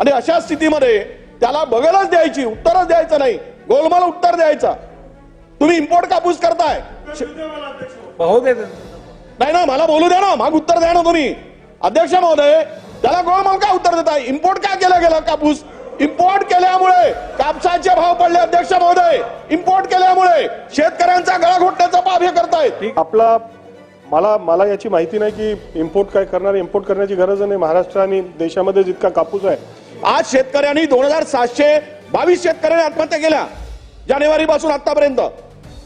आणि अशा स्थितीमध्ये त्याला बगलच द्यायची उत्तरच द्यायचं नाही. गोलमाल उत्तर द्यायचा. तुम्ही इम्पोर्ट कापूस करताय. नाही ना मला बोलू द्या ना मग उत्तर द्या ना तुम्ही. अध्यक्ष महोदय त्याला गोलमाल का उत्तर देताय? इम्पोर्ट का केला गेला कापूस? इम्पोर्ट केल्यामुळे कापसाचे भाव पडले अध्यक्ष महोदय. इम्पोर्ट केल्यामुळे शेतकऱ्यांचा गळा घोटण्याचा पाप हे करतायत. आपला मला मला याची माहिती नाही की इम्पोर्ट काय करणार. इम्पोर्ट करण्याची गरज नाही. महाराष्ट्र आणि देशामध्ये जितका कापूस आहे आज शेतकऱ्यांनी दोन हजार सातशे बावीस शेतकऱ्यांनी आत्महत्या केल्या. जानेवारी पासून आतापर्यंत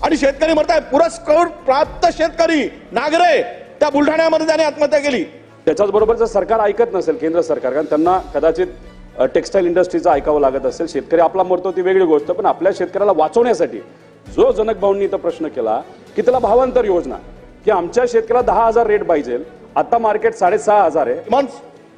आणि शेतकरी म्हणताय पुरस्कार प्राप्त शेतकरी नागरे त्या बुलढाण्यामध्ये त्याने आत्महत्या केली. त्याच्याच बरोबर जर सरकार ऐकत नसेल केंद्र सरकार कारण त्यांना कदाचित टेक्स्टाईल इंडस्ट्रीचं ऐकावं लागत असेल शेतकरी आपला मरतो ती वेगळी गोष्ट पण आपल्या शेतकऱ्याला वाचवण्यासाठी जो जनक भाऊंनी इथं प्रश्न केला की त्याला भावांतर योजना की आमच्या शेतकऱ्याला दहा हजार रेट पाहिजे आता मार्केट साडेसहा हजार आहे.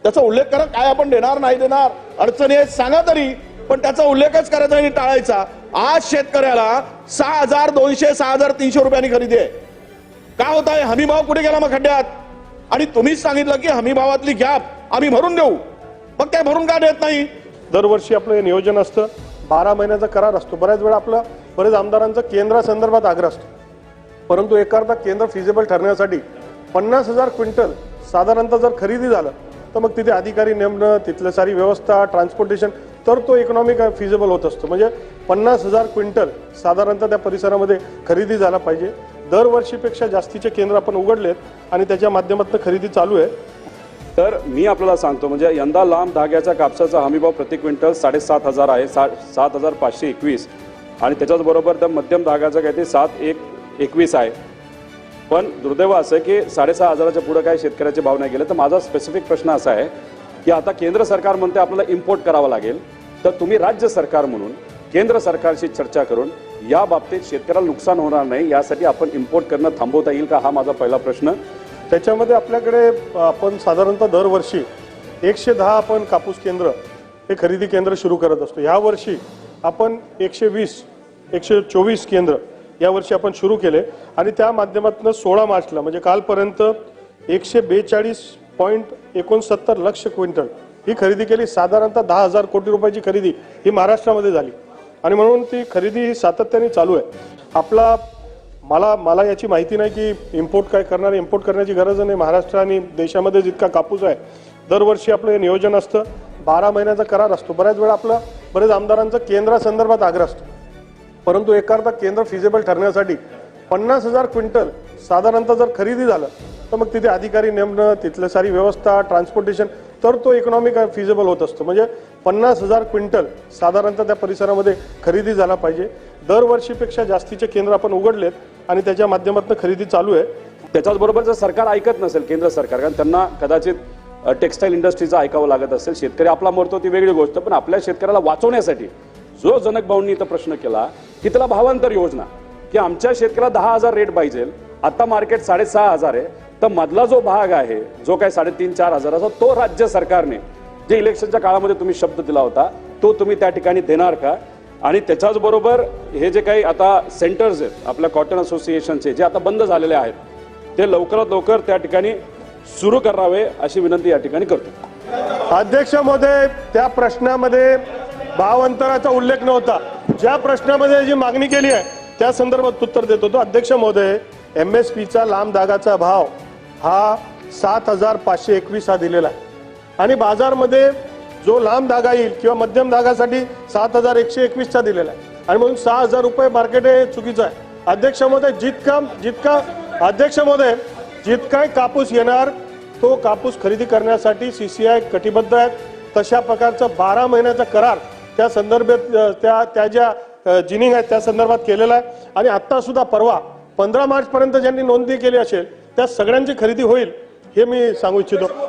त्याचा उल्लेख करा काय आपण देणार नाही देणार अडचणी आहेत सांगा तरी. पण त्याचा उल्लेखच करायचा आणि टाळायचा. आज शेतकऱ्याला सहा हजार दोनशे सहा हजार तीनशे रुपयांनी खरेदी आहे. का होत आहे? हमी भाव कुठे गेला मग खड्ड्यात? आणि तुम्हीच सांगितलं की हमी भावातली गॅप आम्ही भरून देऊ. मग काय भरून का देत नाही? दरवर्षी आपलं हे नियोजन असतं. बारा महिन्याचा करार असतो. बऱ्याच वेळा आपलं बरेच आमदारांचा केंद्रासंदर्भात आग्रह असतो. परंतु एखादा केंद्र फिजिबल ठरण्यासाठी पन्नास हजार क्विंटल साधारणतः जर खरेदी झालं तर मग तिथे अधिकारी नेमणं तिथलं सारी व्यवस्था ट्रान्सपोर्टेशन तर तो इकॉनॉमिक फिजिबल होत असतो. म्हणजे पन्नास हजार क्विंटल साधारणतः त्या परिसरामध्ये खरेदी झाला पाहिजे. दरवर्षीपेक्षा जास्तीचे केंद्र आपण उघडलेत आणि त्याच्या माध्यमातून खरेदी चालू आहे. तर मी आपल्याला सांगतो म्हणजे यंदा लांब धाग्याच्या कापसाचा हमीभाव प्रति क्विंटल साडेसात हजार आहे सा सात हजार पाचशे एकवीस. आणि त्याच्याचबरोबर त्या मध्यम धाग्याचा काहीतरी सात एक एकवीस आहे. पण दुर्दैव असं आहे की साडेसहा हजाराच्या पुढे काय शेतकऱ्याचे भाव नाही गेले. तर माझा स्पेसिफिक प्रश्न असा आहे की आता केंद्र सरकार म्हणते आपल्याला इम्पोर्ट करावं लागेल. तर तुम्ही राज्य सरकार म्हणून केंद्र सरकारशी चर्चा करून या बाबतीत शेतकऱ्याला नुकसान होणार नाही यासाठी आपण इम्पोर्ट करणं थांबवता येईल का? हा माझा पहिला प्रश्न. त्याच्यामध्ये आपल्याकडे आपण साधारणतः दरवर्षी एकशे दहा आपण कापूस केंद्र हे खरेदी केंद्र सुरू करत असतो. ह्या वर्षी आपण एकशे वीस एकशे चोवीस केंद्र यावर्षी आपण सुरू केले. आणि त्या माध्यमातून सोळा मार्चला म्हणजे कालपर्यंत एकशे बेचाळीस पॉईंट एकोणसत्तर लक्ष क्विंटल ही खरेदी केली. साधारणतः दहा हजार कोटी रुपयाची खरेदी ही महाराष्ट्रामध्ये झाली. आणि म्हणून ती खरेदी ही सातत्याने चालू आहे. आपला मला मला याची माहिती नाही की इम्पोर्ट काय करणार इम्पोर्ट करण्याची गरज नाही. महाराष्ट्र आणि देशामध्ये जितका कापूस आहे दरवर्षी आपलं हे नियोजन असतं. बारा महिन्याचा करार असतो. बऱ्याच वेळा आपलं बरेच आमदारांचा केंद्रासंदर्भात आग्रह असतो. परंतु एखादा केंद्र फिजेबल ठरण्यासाठी पन्नास हजार क्विंटल साधारणतः जर खरेदी झालं तर मग तिथे अधिकारी नेमणं तिथलं सारी व्यवस्था ट्रान्सपोर्टेशन तर तो इकॉनॉमिक फिजेबल होत असतो. म्हणजे पन्नास हजार क्विंटल साधारणतः त्या परिसरामध्ये खरेदी झाला पाहिजे. दरवर्षीपेक्षा जास्तीचे केंद्र आपण उघडलेत आणि त्याच्या माध्यमातून खरेदी चालू आहे. त्याच्याच बरोबर जर सरकार ऐकत नसेल केंद्र सरकार कारण त्यांना कदाचित टेक्स्टाईल इंडस्ट्रीचं ऐकावं लागत असेल शेतकरी आपला मरतो ती वेगळी गोष्ट पण आपल्या शेतकऱ्याला वाचवण्यासाठी जो जनक भाऊंनी इथं प्रश्न केला की त्याला भावांतर योजना की आमच्या शेतकऱ्याला दहा हजार रेट पाहिजे आता मार्केट साडेसहा हजार आहे तर मधला जो भाग आहे जो काय साडेतीन चार हजाराचा तो राज्य सरकारने जे इलेक्शनच्या काळामध्ये तुम्ही शब्द दिला होता तो तुम्ही त्या ठिकाणी देणार का? आणि त्याच्याच बरोबर हे जे काही आता सेंटर्स आहेत आपल्या कॉटन असोसिएशनचे जे आता बंद झालेले आहेत ते लवकरात लवकर त्या ठिकाणी सुरू करावे अशी विनंती या ठिकाणी करतो. अध्यक्ष महोदय त्या प्रश्नामध्ये भाव अंतराचा उल्लेख नव्हता. ज्या प्रश्नामध्ये जी मागणी केली आहे त्या संदर्भात उत्तर देत होतो अध्यक्ष महोदय एम एस पीचा लांब दागाचा भाव हा सात हजार पाचशे एकवीस हा दिलेला आहे. आणि बाजारमध्ये जो लांब धागा येईल किंवा मध्यम धागासाठी सात हजार एकशे एकवीसचा दिलेला आहे. आणि म्हणून सहा हजार रुपये मार्केट हे चुकीचं आहे. अध्यक्ष महोदय जितका जितका अध्यक्ष महोदय जितका कापूस येणार तो कापूस खरेदी करण्यासाठी सी सी आय कटिबद्ध आहेत. तशा प्रकारचा बारा महिन्याचा करार त्या संदर्भात त्या त्या ज्या जिनिंग आहेत त्या संदर्भात केलेला आहे. आणि आत्ता सुद्धा परवा पंधरा मार्च पर्यंत ज्यांनी नोंदणी केली असेल त्या सगळ्यांची खरेदी होईल हे मी सांगू इच्छितो.